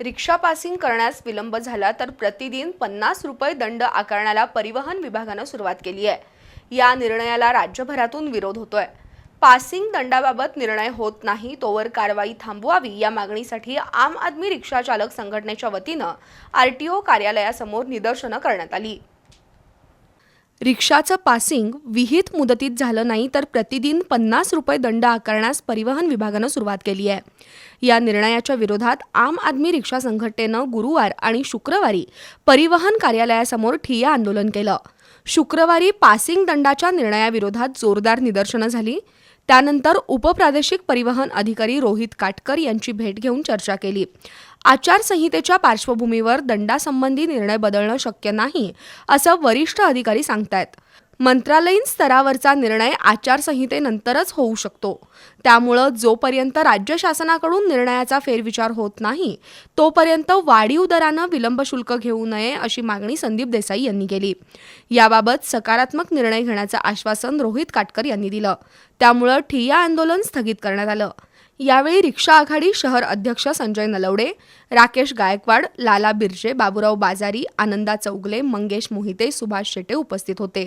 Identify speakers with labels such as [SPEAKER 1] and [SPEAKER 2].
[SPEAKER 1] रिक्षा passing करण्यास विलंब झाला तर प्रतिदिन पन्नास रुपये दंड आकारण्याला परिवहन विभागानं सुरुवात केली आहे. या निर्णयाला राज्यभरातून विरोध होतोय. पासिंग दंडाबाबत निर्णय होत नाही तोवर कारवाई थांबवावी या मागणीसाठी आम आदमी रिक्षा चालक संघटनेच्या वतीनं आरटीओ कार्यालयासमोर निदर्शनं करण्यात आली. रिक्षाचं पासिंग विहित मुदतीत झालं नाही तर प्रतिदिन पन्नास रुपये दंड आकारण्यास परिवहन विभागानं सुरुवात केली आहे. या निर्णयाच्या विरोधात आम आदमी रिक्षा संघटनेनं गुरुवार आणि शुक्रवारी परिवहन कार्यालयासमोर ठिय्या आंदोलन केलं. शुक्रवारी पासिंग दंडाच्या निर्णयाविरोधात जोरदार निदर्शनं झाली. त्यानंतर उपप्रादेशिक परिवहन अधिकारी रोहित काटकर यांची भेट घेऊन चर्चा केली. आचारसंहितेच्या पार्श्वभूमीवर दंडासंबंधी निर्णय बदलणं शक्य नाही असं वरिष्ठ अधिकारी सांगतायत. मंत्रालयीन स्तरावरचा निर्णय आचारसंहितेनंतरच होऊ शकतो. त्यामुळं जोपर्यंत राज्य शासनाकडून निर्णयाचा फेरविचार होत नाही तोपर्यंत वाढीव दरानं विलंब शुल्क घेऊ नये अशी मागणी संदीप देसाई यांनी केली. याबाबत सकारात्मक निर्णय घेण्याचं आश्वासन रोहित काटकर यांनी दिलं. त्यामुळं ठिय्या आंदोलन स्थगित करण्यात आलं. यावेळी रिक्षा आघाडी शहर अध्यक्ष संजय नलवडे राकेश गायकवाड लाला बिर्जे बाबुराव बाजारी आनंदा चौगले मंगेश मोहिते सुभाष शेटे उपस्थित होते.